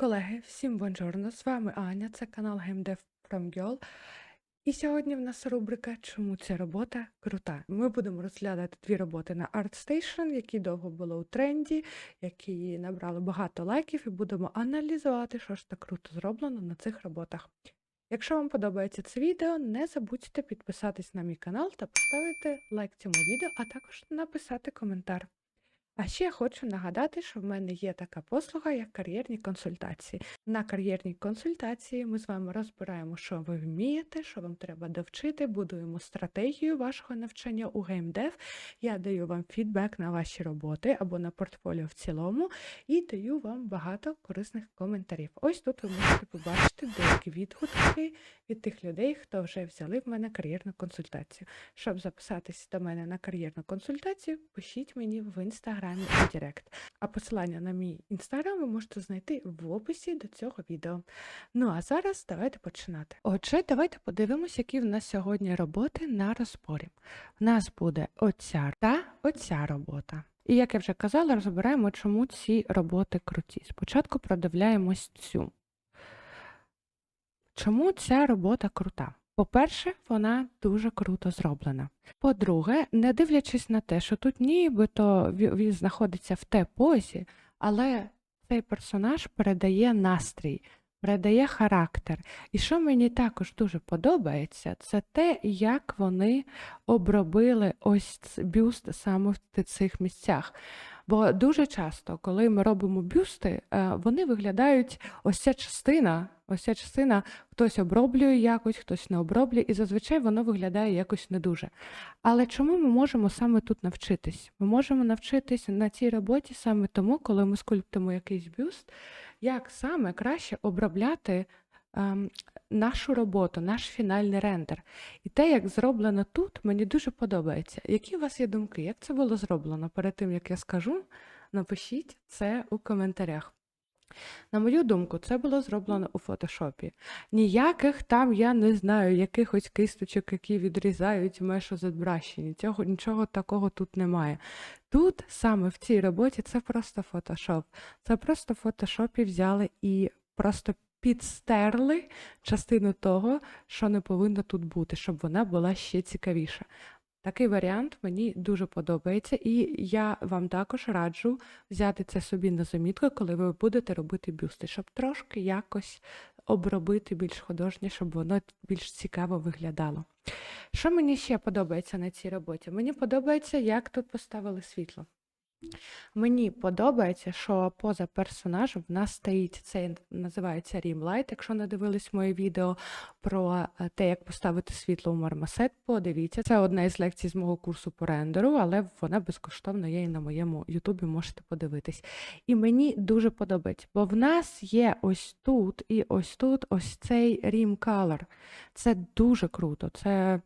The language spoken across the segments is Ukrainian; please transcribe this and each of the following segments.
Колеги, всім бонжорно! З вами Аня, це канал GameDev from Girl. І сьогодні в нас рубрика Чому ця робота крута. Ми будемо розглядати дві роботи на ArtStation, які довго були у тренді, які набрали багато лайків, і будемо аналізувати, що ж так круто зроблено на цих роботах. Якщо вам подобається це відео, не забудьте підписатись на мій канал та поставити лайк цьому відео, а також написати коментар. А ще хочу нагадати, що в мене є така послуга, як кар'єрні консультації. На кар'єрній консультації ми з вами розбираємо, що ви вмієте, що вам треба довчити, будуємо стратегію вашого навчання у геймдев. Я даю вам фідбек на ваші роботи або на портфоліо в цілому, і даю вам багато корисних коментарів. Ось тут ви можете побачити деякі відгуки від тих людей, хто вже взяли в мене кар'єрну консультацію. Щоб записатись до мене на кар'єрну консультацію, пишіть мені в інстаграмі у Директ. А посилання на мій інстаграм ви можете знайти в описі до цього відео. Ну а зараз давайте починати. Отже, давайте подивимося, які в нас сьогодні роботи на розборі. В нас буде оця та оця робота. І як я вже казала, розбираємо, чому ці роботи круті. Спочатку продивляємось цю. Чому ця робота крута? По-перше, вона дуже круто зроблена. По-друге, не дивлячись на те, що тут нібито він знаходиться в те позі, але цей персонаж передає настрій, передає характер. І що мені також дуже подобається, це те, як вони обробили ось бюст саме в цих місцях. Бо дуже часто, коли ми робимо бюсти, е, вони виглядають ось ця частина, ось ця частина хтось оброблює якось, хтось не оброблює, і зазвичай воно виглядає якось не дуже. Але чому ми можемо саме тут навчитись? Ми можемо навчитись на цій роботі саме тому, коли ми скульптимо якийсь бюст, як саме краще обробляти нашу роботу, наш фінальний рендер. І те, як зроблено тут, мені дуже подобається. Які у вас є думки? Як це було зроблено? Перед тим як я скажу, напишіть це у коментарях. На мою думку, це було зроблено у фотошопі. Ніяких там, я не знаю, якихось кисточок, які відрізають мешу ZBrush. Нічого, нічого такого тут немає. Тут саме в цій роботі це просто фотошоп. Це просто в фотошопі взяли і просто підстерли частину того, що не повинно тут бути, щоб вона була ще цікавіша. Такий варіант мені дуже подобається, і я вам також раджу взяти це собі на замітку, коли ви будете робити бюсти, щоб трошки якось обробити більш художнє, щоб воно більш цікаво виглядало. Що мені ще подобається на цій роботі? Мені подобається, як тут поставили світло. Мені подобається, що поза персонажем в нас стоїть цей називається Rimlight. Якщо не дивились моє відео про е, те, як поставити світло у Marmoset, подивіться. Це одна із лекцій з мого курсу по рендеру, але вона безкоштовно є і на моєму Ютубі, можете подивитись. І мені дуже подобається, бо в нас є ось тут і ось тут ось цей Rim Color. Це дуже круто. Це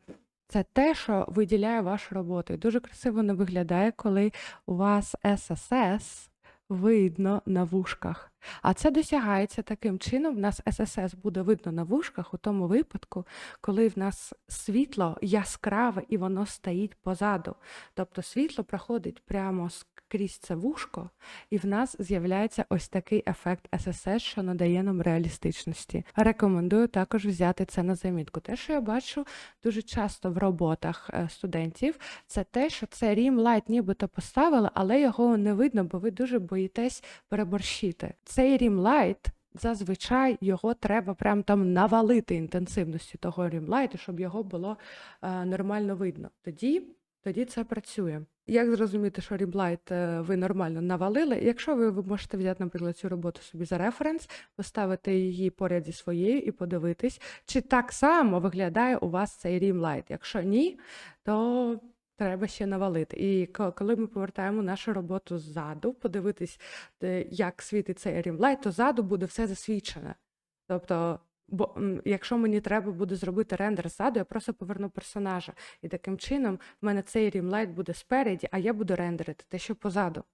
це те, що виділяє вашу роботу. І дуже красиво не виглядає, коли у вас ССС видно на вушках. А це досягається таким чином. В нас ССС буде видно на вушках у тому випадку, коли в нас світло яскраве і воно стоїть позаду. Тобто світло проходить прямо скрізь це вушко, і в нас з'являється ось такий ефект SSS, що надає нам реалістичності. Рекомендую також взяти це на замітку. Те, що я бачу дуже часто в роботах е, студентів, це те, що це рім лайт нібито поставили, але його не видно, бо ви дуже боїтесь переборщити. Цей рім лайт. Зазвичай його треба прям там навалити інтенсивності того рімлайту, щоб його було е, нормально видно. Тоді, тоді це працює. Як зрозуміти, що рімлайт е, ви нормально навалили? Якщо ви, ви можете взяти, наприклад, цю роботу собі за референс, поставити її поряд зі своєю і подивитись, чи так само виглядає у вас цей рімлайт. Якщо ні, то треба ще навалити. І коли ми повертаємо нашу роботу ззаду, подивитись, як світить цей рімлайт, то ззаду буде все засвічене. Тобто, бо якщо мені треба буде зробити рендер ззаду, я просто поверну персонажа. І таким чином в мене цей рімлайт буде спереді, а я буду рендерити те, що позаду.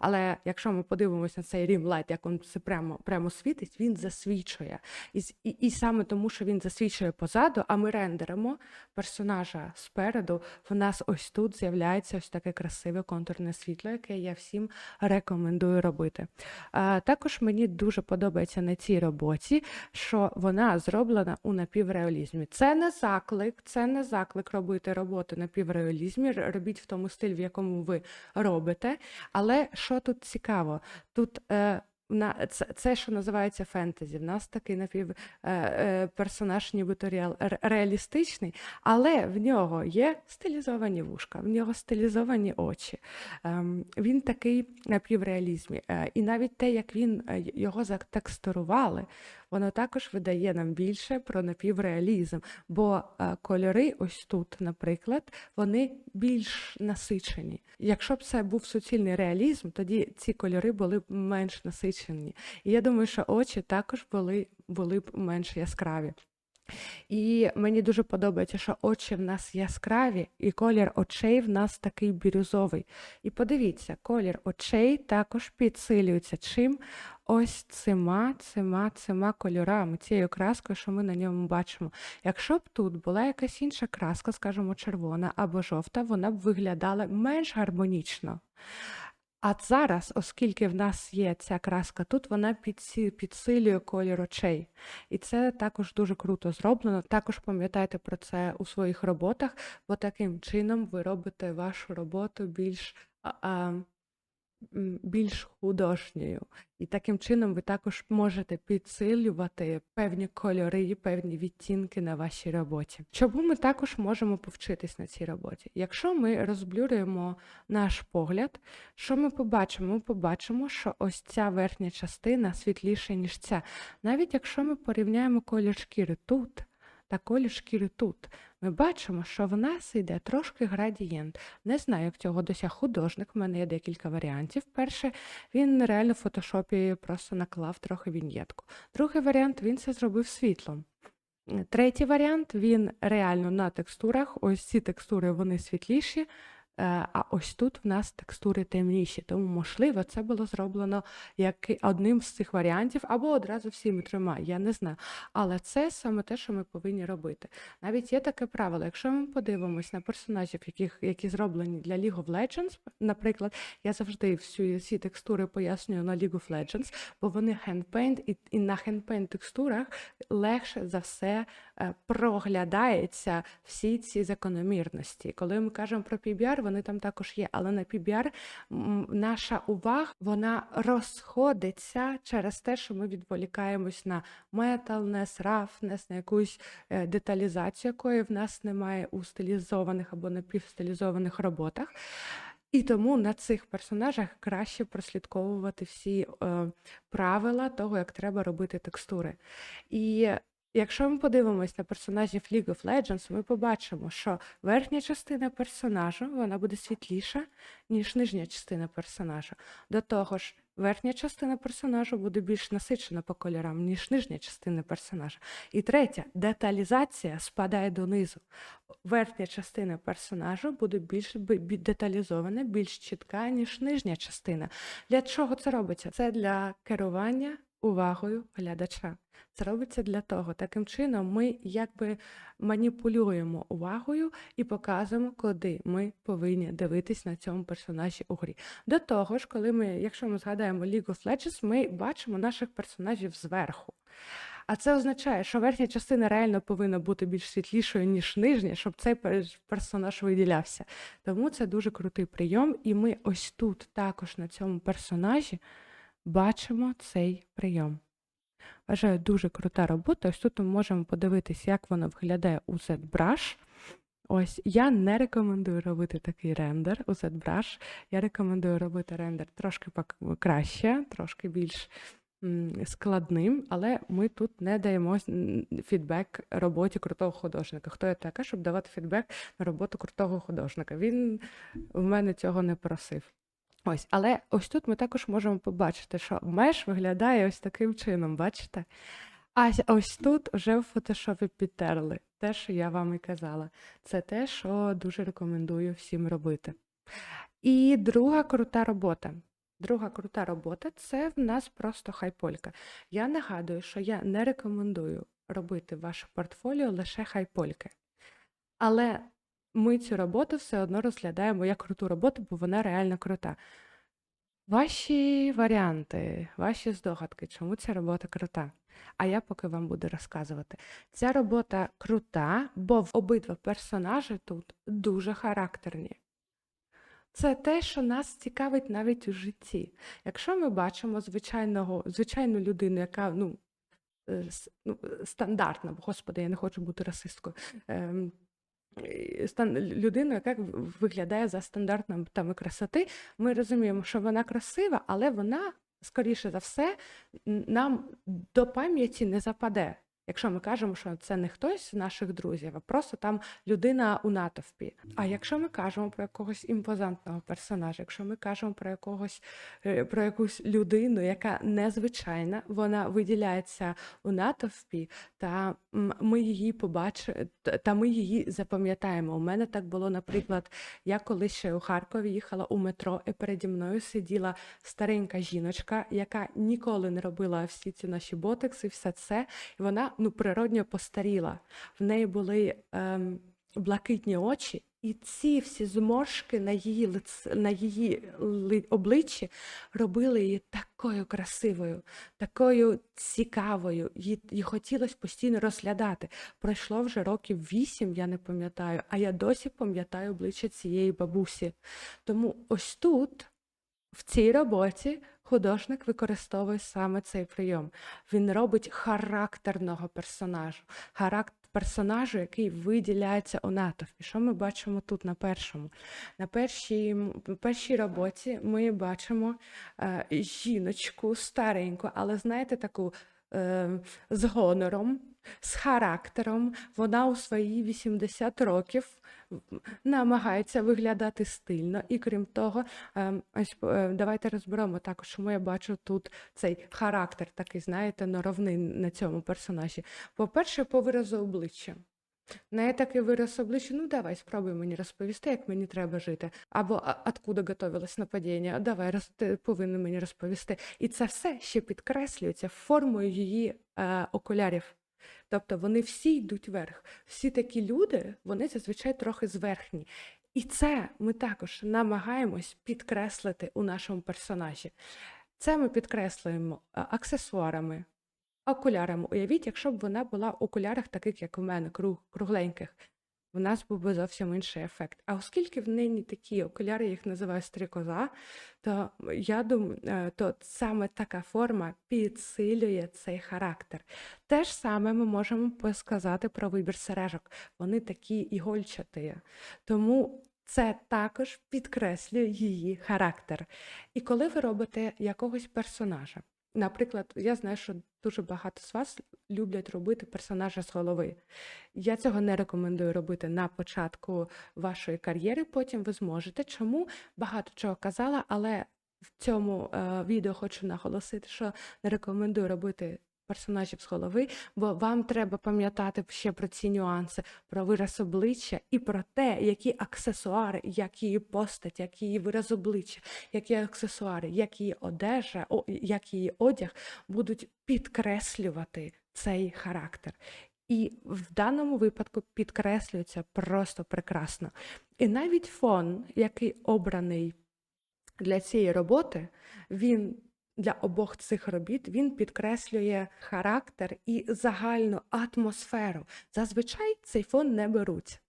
Але якщо ми подивимося на цей рімлайт, як він це прямо, прямо світить, він засвічує. І, і, і саме тому, що він засвічує позаду, а ми рендеримо персонажа спереду, в нас ось тут з'являється ось таке красиве контурне світло, яке я всім рекомендую робити. А, також мені дуже подобається на цій роботі, що вона зроблена у напівреалізмі. Це не заклик, це не заклик робити роботу на півреалізмі. Робіть в тому стилі, в якому ви робите. Але що тут цікаво? Тут е, на це, це, що називається фентезі. В нас такий напів е, е, персонаж, нібито реал, ре- реалістичний, але в нього є стилізовані вушка, в нього стилізовані очі. Е, він такий напівреалізмі. Е, і навіть те, як він е, його затекстурували, воно також видає нам більше про напівреалізм. Бо е, кольори, ось тут, наприклад, вони більш насичені. Якщо б це був суцільний реалізм, тоді ці кольори були б менш насичені. І я думаю, що очі також були, були б менш яскраві. І мені дуже подобається, що очі в нас яскраві, і колір очей в нас такий бірюзовий. І подивіться, колір очей також підсилюється чим? Ось цима, цима, цима кольорами, цією краскою, що ми на ньому бачимо. Якщо б тут була якась інша краска, скажімо, червона або жовта, вона б виглядала менш гармонічно. А зараз, оскільки в нас є ця краска тут, вона підсилює колір очей. І це також дуже круто зроблено. Також пам'ятайте про це у своїх роботах, бо таким чином ви робите вашу роботу більш, а, а, більш художньою. І таким чином ви також можете підсилювати певні кольори, певні відтінки на вашій роботі. Чому ми також можемо повчитись на цій роботі? Якщо ми розблюрюємо наш погляд, що ми побачимо? Ми побачимо, що ось ця верхня частина світліша, ніж ця. Навіть якщо ми порівняємо колір шкіри тут та колір шкіри тут, ми бачимо, що в нас йде трошки градієнт. Не знаю, як цього досяг художник. В мене є декілька варіантів. Перше, він реально в фотошопі просто наклав трохи віньєтку. Другий варіант він це зробив світлом. Третій варіант він реально на текстурах. Ось ці текстури вони світліші, а ось тут в нас текстури темніші. Тому, можливо, це було зроблено як одним з цих варіантів, або одразу всіми трьома. Я не знаю. Але це саме те, що ми повинні робити. Навіть є таке правило, якщо ми подивимось на персонажів, яких, які зроблені для League of Legends, наприклад, я завжди всі, всі текстури пояснюю на League of Legends, бо вони handpaint, і, і на handpaint текстурах легше за все е, проглядається всі ці закономірності. Коли ми кажемо про PBR, вони там також є, але на PBR наша увага вона розходиться через те, що ми відволікаємось на металнес, рафнес, на якусь е, деталізацію, якої в нас немає у стилізованих або напівстилізованих роботах. І тому на цих персонажах краще прослідковувати всі е, правила того, як треба робити текстури. І якщо ми подивимось на персонажів League of Legends, ми побачимо, що верхня частина персонажа вона буде світліша, ніж нижня частина персонажа. До того ж, верхня частина персонажа буде більш насичена по кольорам, ніж нижня частина персонажа. І третя, деталізація спадає донизу. Верхня частина персонажа буде більш деталізована, більш чітка, ніж нижня частина. Для чого це робиться? Це для керування увагою глядача. Це робиться для того. Таким чином, ми якби маніпулюємо увагою і показуємо, куди ми повинні дивитись на цьому персонажі у грі. До того ж, коли ми, якщо ми згадаємо League of Legends, ми бачимо наших персонажів зверху. А це означає, що верхня частина реально повинна бути більш світлішою, ніж нижня, щоб цей пер- персонаж виділявся. Тому це дуже крутий прийом, і ми ось тут також на цьому персонажі бачимо цей прийом. Вважаю, дуже крута робота. Ось тут ми можемо подивитись, як воно виглядає у ZBrush. Ось я не рекомендую робити такий рендер у ZBrush. Я рекомендую робити рендер трошки краще, трошки більш складним, але ми тут не даємо фідбек роботі крутого художника. Хто я така, щоб давати фідбек на роботу крутого художника? Він в мене цього не просив. Ось, але ось тут ми також можемо побачити, що меш виглядає ось таким чином, бачите? А ось тут вже в фотошопі підтерли. Те, що я вам і казала. Це те, що дуже рекомендую всім робити. І друга крута робота. Друга крута робота це в нас просто хайполька. Я нагадую, що я не рекомендую робити ваше портфоліо лише хайпольки. Але ми цю роботу все одно розглядаємо як круту роботу, бо вона реально крута. Ваші варіанти, ваші здогадки, чому ця робота крута? А я поки вам буду розказувати. Ця робота крута, бо в обидва персонажі тут дуже характерні. Це те, що нас цікавить навіть у житті. Якщо ми бачимо звичайного, звичайну людину, яка ну, е, ну, е, стандартна, господи, я не хочу бути расисткою. Стан- людину, яка виглядає за стандартами красоти, ми розуміємо, що вона красива, але вона, скоріше за все, нам до пам'яті не западе. Якщо ми кажемо, що це не хтось з наших друзів, а просто там людина у натовпі. А якщо ми кажемо про якогось імпозантного персонажа, якщо ми кажемо про якогось е, про якусь людину, яка незвичайна, вона виділяється у натовпі, та ми її побачимо, та ми її запам'ятаємо. У мене так було, наприклад, я колись ще у Харкові їхала у метро, і переді мною сиділа старенька жіночка, яка ніколи не робила всі ці наші ботекси, все це. І вона ну природньо постаріла. В неї були ем, блакитні очі, і ці всі зморшки на її лиц, на її ли- обличчі робили її такою красивою, такою цікавою. Їй, хотілося постійно розглядати. Пройшло вже років вісім, я не пам'ятаю, а я досі пам'ятаю обличчя цієї бабусі. Тому ось тут. В цій роботі художник використовує саме цей прийом. Він робить характерного персонажу, характер персонажу, який виділяється у натовпі. Що ми бачимо тут на першому? На першій, першій роботі ми бачимо е, жіночку стареньку, але знаєте, таку е, з гонором, з характером. Вона у свої 80 років намагається виглядати стильно. І крім того, ем, ось е, давайте розберемо також, чому я бачу тут цей характер, такий, знаєте, норовний на цьому персонажі. По-перше, по виразу обличчя. В неї такий вираз обличчя, ну давай, спробуй мені розповісти, як мені треба жити. Або «А откуда готовилось нападіння, давай роз, ти повинен мені розповісти. І це все ще підкреслюється формою її е, окулярів. Тобто вони всі йдуть вверх. Всі такі люди, вони зазвичай трохи зверхні. І це ми також намагаємось підкреслити у нашому персонажі. Це ми підкреслюємо е, аксесуарами, окулярами. Уявіть, якщо б вона була в окулярах, таких як в мене, круг, кругленьких, у нас був би зовсім інший ефект. А оскільки в неї такі окуляри, я їх називаю стрікоза, то я думаю, то саме така форма підсилює цей характер. Те ж саме ми можемо сказати про вибір сережок. Вони такі ігольчаті. Тому це також підкреслює її характер. І коли ви робите якогось персонажа, наприклад, я знаю, що дуже багато з вас люблять робити персонажа з голови. Я цього не рекомендую робити на початку вашої кар'єри, потім ви зможете. Чому багато чого казала, але в цьому е, відео хочу наголосити, що не рекомендую робити персонажів з голови, бо вам треба пам'ятати ще про ці нюанси, про вираз обличчя і про те, які аксесуари, як її постать, як її вираз обличчя, які аксесуари, як її одежа, як її одяг будуть підкреслювати цей характер. І в даному випадку підкреслюється просто прекрасно. І навіть фон, який обраний для цієї роботи, він для обох цих робіт він підкреслює характер і загальну атмосферу. Зазвичай цей фон не беруть.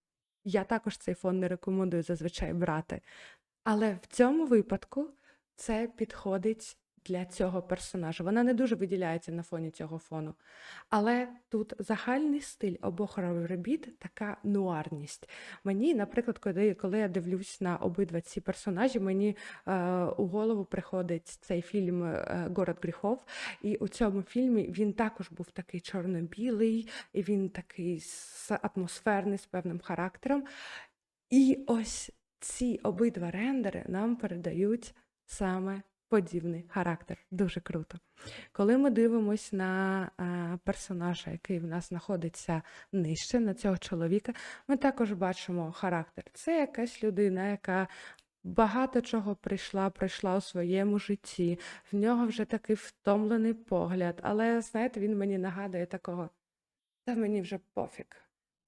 Я також цей фон не рекомендую зазвичай брати. Але в цьому випадку це підходить для цього персонажа. Вона не дуже виділяється на фоні цього фону. Але тут загальний стиль обох робіт, така нуарність. Мені, наприклад, коли, коли я дивлюсь на обидва ці персонажі, мені е, у голову приходить цей фільм е, Город гріхов. І у цьому фільмі він також був такий чорно-білий, і він такий атмосферний з певним характером. І ось ці обидва рендери нам передають саме подібний характер. Дуже круто. Коли ми дивимося на е, персонажа, який в нас знаходиться нижче, на цього чоловіка, ми також бачимо характер. Це якась людина, яка багато чого прийшла, пройшла у своєму житті. В нього вже такий втомлений погляд. Але, знаєте, він мені нагадує такого: та мені вже пофіг.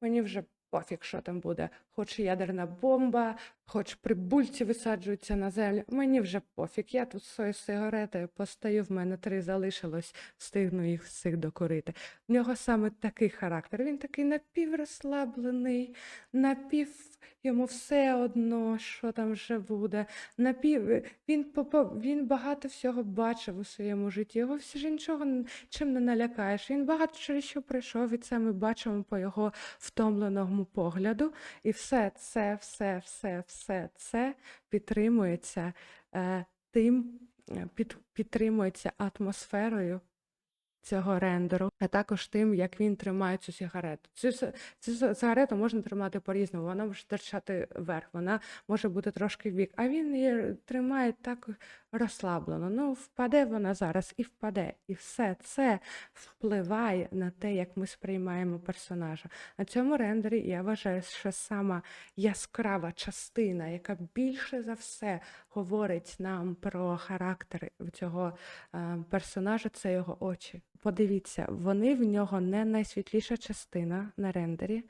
Мені вже пофіг, що там буде. Хоч ядерна бомба, хоч прибульці висаджуються на землю. Мені вже пофіг. Я тут з своєю сигаретою постою, в мене три залишилось, встигну їх всіх докурити. В нього саме такий характер. Він такий напіврозслаблений, напів йому все одно, що там вже буде. Напів... Він, попо- він багато всього бачив у своєму житті. Його все ж нічого чим не налякаєш. Він багато через що пройшов, і це ми бачимо по його втомленому погляду. І все це, все, все, все це підтримується е, тим, е, під, підтримується атмосферою цього рендеру, а також тим, як він тримає цю сигарету. Цю, цю сигарету можна тримати по-різному, вона може торчати вверх, вона може бути трошки вбік, а він її тримає так розслаблено. Ну, впаде вона зараз і впаде. І все це впливає на те, як ми сприймаємо персонажа. На цьому рендері я вважаю, що сама яскрава частина, яка більше за все говорить нам про характер цього е, персонажа, це його очі. Подивіться, вони в нього не найсвітліша частина на рендері.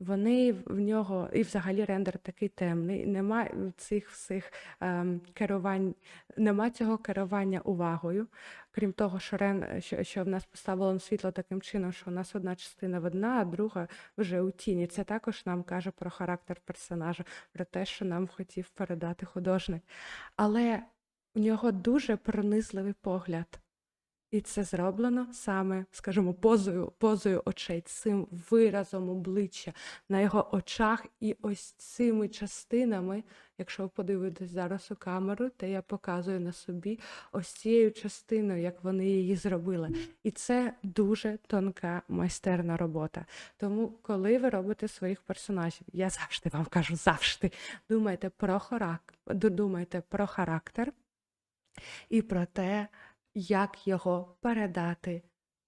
Вони в нього, і взагалі рендер такий темний, немає цих всіх ем, керувань, нема цього керування увагою. Крім того, що, рен, що, що в нас поставлено світло таким чином, що у нас одна частина видна, а друга вже у тіні. Це також нам каже про характер персонажа, про те, що нам хотів передати художник. Але у нього дуже пронизливий погляд. І це зроблено саме, скажімо, позою, позою очей, цим виразом обличчя на його очах, і ось цими частинами, якщо ви подивитесь зараз у камеру, то я показую на собі ось цією частиною, як вони її зробили. І це дуже тонка майстерна робота. Тому, коли ви робите своїх персонажів, я завжди вам кажу, завжди думайте про характер, думайте про характер і про те, як його передати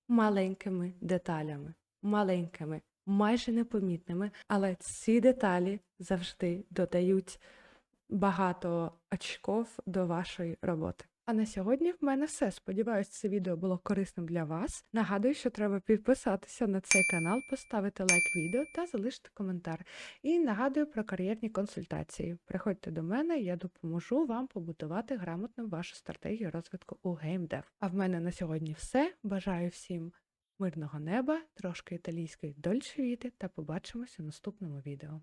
маленькими деталями, маленькими, майже непомітними, але ці деталі завжди додають багато очков до вашої роботи. А на сьогодні в мене все. Сподіваюсь, це відео було корисним для вас. Нагадую, що треба підписатися на цей канал, поставити лайк відео та залишити коментар. І нагадую про кар'єрні консультації. Приходьте до мене, я допоможу вам побудувати грамотно вашу стратегію розвитку у геймдев. А в мене на сьогодні все. Бажаю всім мирного неба, трошки італійської дольче віти та побачимося в наступному відео.